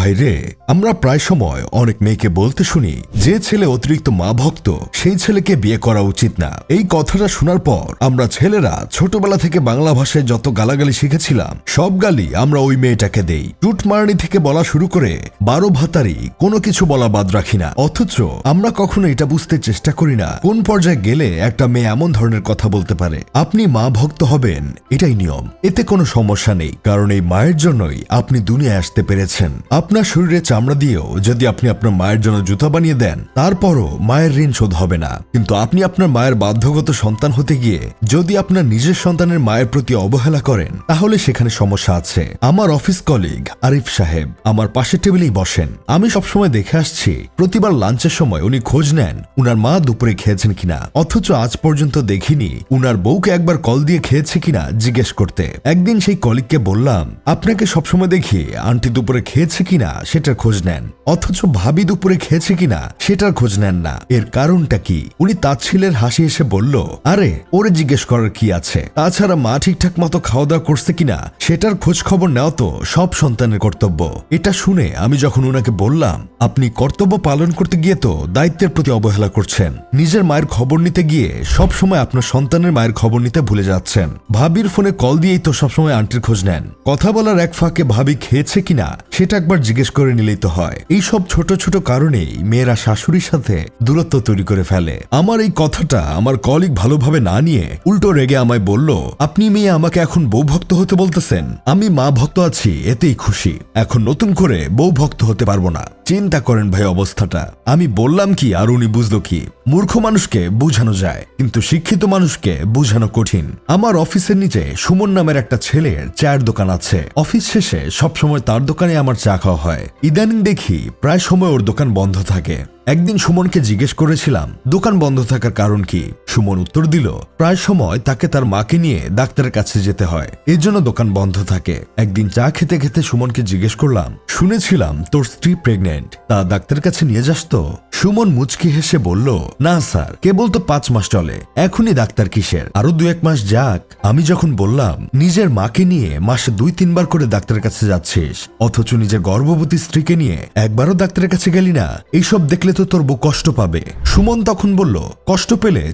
ভাইরে, আমরা প্রায় সময় অনেক মেয়েকে বলতে শুনি, যে ছেলে অতিরিক্ত মা ভক্ত, সেই ছেলেকে বিয়ে করা উচিত না। এই কথাটা শোনার পর আমরা ছেলেরা ছোটবেলা থেকে বাংলা ভাষায় যত গালাগালি শিখেছিলাম, সব গালি আমরা ওই মেয়েটাকে দেই। টুটমারানি থেকে বলা শুরু করে বারো ভাতারি কোনো কিছু বলা বাদ রাখি না। অথচ আমরা কখনো এটা বুঝতে চেষ্টা করি না, কোন পর্যায়ে গেলে একটা মেয়ে এমন ধরনের কথা বলতে পারে। আপনি মা ভক্ত হবেন, এটাই নিয়ম। এতে কোনো সমস্যা নেই, কারণ এই মায়ের জন্যই আপনি দুনিয়ায় আসতে পেরেছেন। আপনার শরীরে চামড়া দিয়েও যদি আপনি আপনার মায়ের জন্য জুতা বানিয়ে দেন, তারপরও মায়ের ঋণ শোধ হবে না। কিন্তু আপনি আপনার মায়ের বাধ্যগত সন্তান হতে গিয়ে যদি আপনার নিজের সন্তানের মায়ের প্রতি অবহেলা করেন, তাহলে সেখানে সমস্যা আছে। আমার অফিস কলিগ আরিফ সাহেব আমার পাশের টেবিলেই বসেন। আমি সবসময় দেখে আসছি, প্রতিবার লাঞ্চের সময় উনি খোঁজ নেন উনার মা দুপুরে খেয়েছেন কিনা। অথচ আজ পর্যন্ত দেখিনি উনার বউকে একবার কল দিয়ে খেয়েছে কিনা জিজ্ঞেস করতে। একদিন সেই কলিগকে বললাম, আপনাকে সবসময় দেখি, আন্টি দুপুরে খেয়েছে কিনা? সেটার খোঁজ নেন। অথচ ভাবি দুপুরে খেয়েছে কিনা সেটার খোঁজ নেন না। এর কারণটা কি? উনি তাচ্ছিলের হাসি এসে বলল, আরে, ওরে জিজ্ঞেস করার কি আছে? তাছাড়া মা ঠিকঠাক মতো খাওয়া দাওয়া করছে কিনা সেটার খোঁজ খবর নেওয়া তো সব সন্তানের কর্তব্য। এটা শুনে আমি যখন ওনাকে বললাম, আপনি কর্তব্য পালন করতে গিয়ে তো দায়িত্বের প্রতি অবহেলা করছেন। নিজের মায়ের খবর নিতে গিয়ে সব সময় আপনার সন্তানের মায়ের খবর নিতে ভুলে যাচ্ছেন। ভাবির ফোনে কল দিয়েই তো সবসময় আন্টির খোঁজ নেন। কথা বলার এক ফাঁকে ভাবি খেয়েছে কিনা সেটা একবার জিজ্ঞেস করে নিলেই তো হয়। এই সব ছোট ছোট কারণেই মেয়েরা শাশুড়ির সাথে দূরত্ব তৈরি করে ফেলে। আমার এই কথাটা আমার কলিগ ভালোভাবে না নিয়ে উল্টো রেগে আমায় বলল, আপনি মেয়ে, আমাকে এখন বউ ভক্ত হতে বলতেছেন। আমি মা ভক্ত আছি, এতেই খুশি। এখন নতুন করে বউ ভক্ত হতে পারব না। চিন্তা করেন ভাই অবস্থাটা। আমি বললাম কি, আর উনি বুঝলো কি, মূর্খ মানুষকে বোঝানো যায়, কিন্তু শিক্ষিত মানুষকে বোঝানো কঠিন। আমার অফিসের নিচে সুমন নামের একটা ছেলের চায়ের দোকান আছে। অফিস শেষে সবসময় তার দোকানে আমার চা খাওয়া হয়। ইদানিং দেখি প্রায় সময় ওর দোকান বন্ধ থাকে। একদিন সুমনকে জিজ্ঞেস করেছিলাম, দোকান বন্ধ থাকার কারণ কি? সুমন উত্তর দিল, প্রায় সময় তাকে তার মাকে নিয়ে ডাক্তারের কাছে যেতে হয়, এর জন্য দোকান বন্ধ থাকে। একদিন চা খেতে খেতে সুমনকে জিজ্ঞেস করলাম, শুনেছিলাম তোর স্ত্রী প্রেগনেন্ট তা ডাক্তারের কাছে নিয়ে যাস তো? সুমন মুচকি হেসে বলল, না স্যার, কেবল তো পাঁচ মাস চলে, এখনই ডাক্তার কিসের? আরও দু এক মাস যাক। আমি যখন বললাম, নিজের মাকে নিয়ে মাসে দুই, তিনবার করে ডাক্তারের কাছে যাচ্ছিস, অথচ নিজের গর্ভবতী স্ত্রীকে নিয়ে একবারও ডাক্তারের কাছে গেলি না, এইসব দেখলে তো তোর বউ কষ্ট পাবে। সুমন তখন বলল কষ্ট পেলে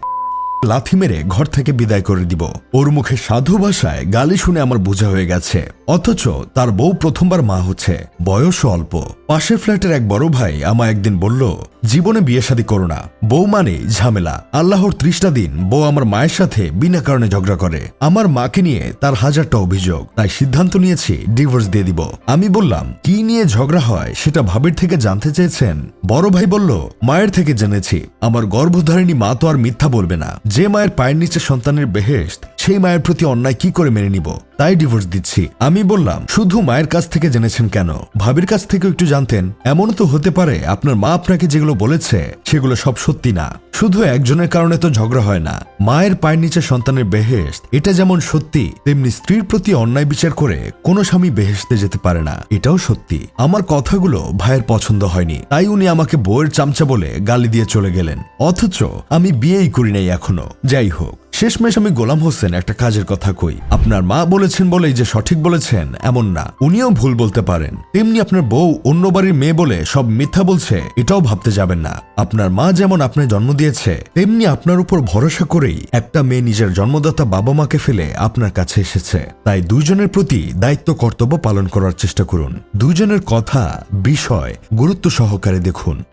লাথি মেরে ঘর থেকে বিদায় করে দিব। ওর মুখে সাধু ভাষায় গালি শুনে আমার বোঝা হয়ে গেছে। অথচ তার বউ প্রথমবার মা হচ্ছে। বয়স অল্প। পাশের ফ্ল্যাটের এক বড় ভাই আমায় একদিন বলল, জীবনে বিয়ে শাদী করো না। বউ মানে ঝামেলা। আল্লাহর ত্রিশটা দিন বউ আমার মায়ের সাথে বিনা কারণে ঝগড়া করে। আমার মাকে নিয়ে তার হাজারটা অভিযোগ। তাই সিদ্ধান্ত নিয়েছি ডিভোর্স দিয়ে দিব। আমি বললাম, কি নিয়ে ঝগড়া হয় সেটা ভাবির থেকে জানতে চেয়েছেন? বড় ভাই বলল, মায়ের থেকে জেনেছি। আমার গর্ভধারিণী মা তো আর মিথ্যা বলবে না। যে মায়ের পায়ের নিচে সন্তানের বেহেস্ত সেই মায়ের প্রতি অন্যায় কি করে মেনে নিব? তাই ডিভোর্স দিচ্ছি। আমি বললাম, শুধু মায়ের কাছ থেকে জেনেছেন কেন? ভাবির কাছ থেকেও একটু জানতেন। এমনও তো হতে পারে, আপনার মা আপনাকে যেগুলো বলেছে, সেগুলো সব সত্যি না। শুধু একজনের কারণে তো ঝগড়া হয় না। মায়ের পায়ের নিচে সন্তানের বেহেস্ত এটা যেমন সত্যি, তেমনি স্ত্রীর প্রতি অন্যায় বিচার করে কোনো স্বামী বেহেস্তে যেতে পারে না। এটাও সত্যি। আমার কথাগুলো ভাইয়ের পছন্দ হয়নি। তাই উনি আমাকে বউয়ের চামচা বলে গালি দিয়ে চলে গেলেন। অথচ আমি বিয়েই করি নাই এখনও। যাই হোক। শেষমেশ আমি গোলাম হোসেন একটা কাজের কথা কই। আপনার মা বলেছেন বলেই যে সঠিক বলেছেন, এমন না। উনিও ভুল বলতে পারেন। তেমনি আপনার বউ অন্য বাড়ির মেয়ে বলে সব মিথ্যা বলছে, এটাও ভাবতে যাবেন না। আপনার মা যেমন আপনার জন্ম দিয়েছে, তেমনি আপনার উপর ভরসা করেই একটা মেয়ে নিজের জন্মদাতা বাবা মাকে ফেলে আপনার কাছে এসেছে। তাই দুইজনের প্রতি দায়িত্ব, কর্তব্য পালন করার চেষ্টা করুন। দুইজনের কথা, বিষয়, গুরুত্ব সহকারে দেখুন।